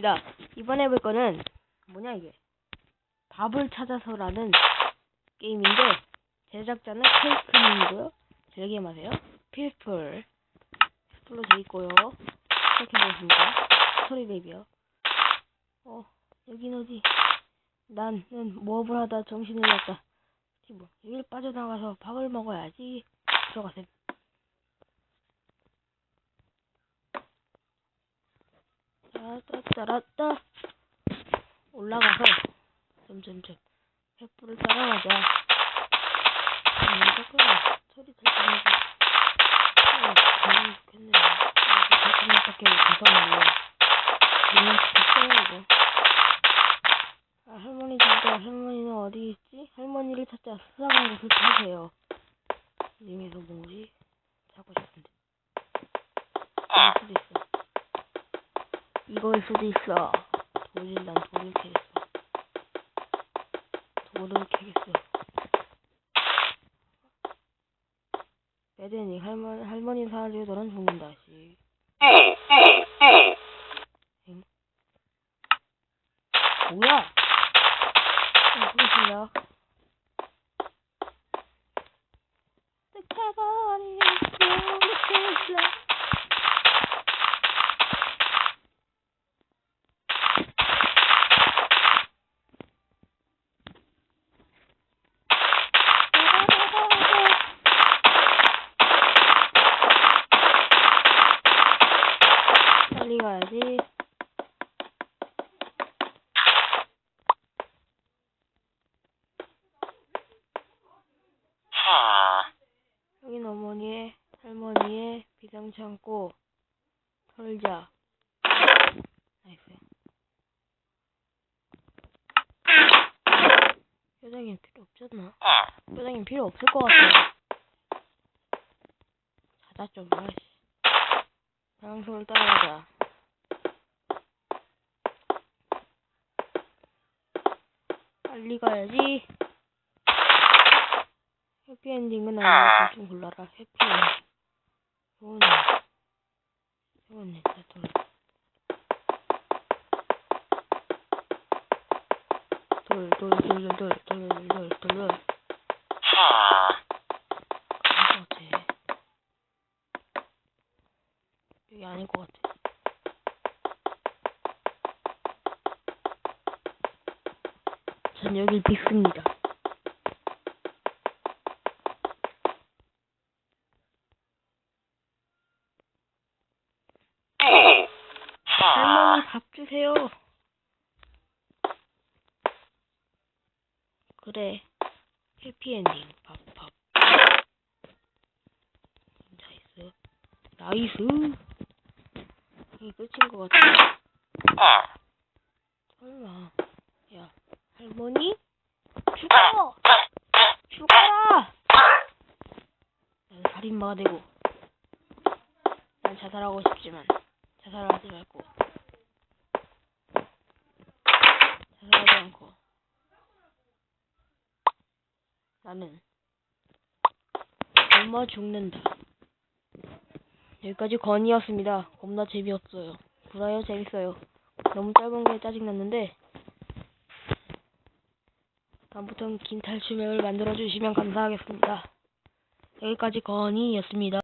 자, 이번에 해볼 거는 뭐냐 이게 밥을 찾아서라는 게임인데 제작자는 케이크님이고요. 즐김하세요. 필플 필플로 돼 있고요. 시작해보겠습니다. 스토리 랩이요. 어, 여긴 어디? 나는 모업을 하다 정신을 잃었다. 뭐, 여길 빠져나가서 밥을 먹어야지. 들어가세요. 따따따라따 올라가서 점점점 횃불을 따라가자. 음, 잠깐만 소리 들리고 좋겠네. 그냥 됐어요 이거. 아, 할머니 진짜 할머니는 어디 있지? 할머니를 찾자 수상한 곳을 찾으세요. 이 중에서 뭐지? 찾고 싶은데. 이걸 수도 있어. 이거일 수도 있어. 우린 난 돈을 캐겠어. 돈을 캐겠어. 에덴이 할머 할머니 살려 너는 죽는다 씨. 엥? 뭐야? 무슨이야? 뜯어버린 스카버리 빨리 가야지. 여긴 어머니의, 할머니의 비상창고. 털자. 나이스. 뼈다귀는 필요 없잖아. 뼈다귀는 필요 없을 것 같아. 자자 좀 봐, 씨. 방송을 따라가자. 빨리 가야지. 해피엔딩은 아니고 둘중 골라라. 해피엔딩. 이거는, 이거는 진짜 돌. 돌, 돌, 돌, 돌, 돌, 돌, 돌, 돌, 돌, 같아. 여기 아닐 것 같아. 전 여길 믿습니다. 할머니 밥 주세요. 그래. 해피엔딩. 밥, 밥. 나이스. 나이스. 이게 끝인 것 같아. 설마. 야, 할머니? 죽어! 죽어라! 난 살인마가 되고. 난 자살하고 싶지만, 자살을 하지 말고. 자살하지 않고. 나는 굶어 죽는다. 여기까지 건이었습니다. 겁나 재미없어요. 구라요 재밌어요. 너무 짧은 게 짜증났는데 다음부터는 긴 탈출맵을 만들어주시면 감사하겠습니다. 여기까지 건이였습니다.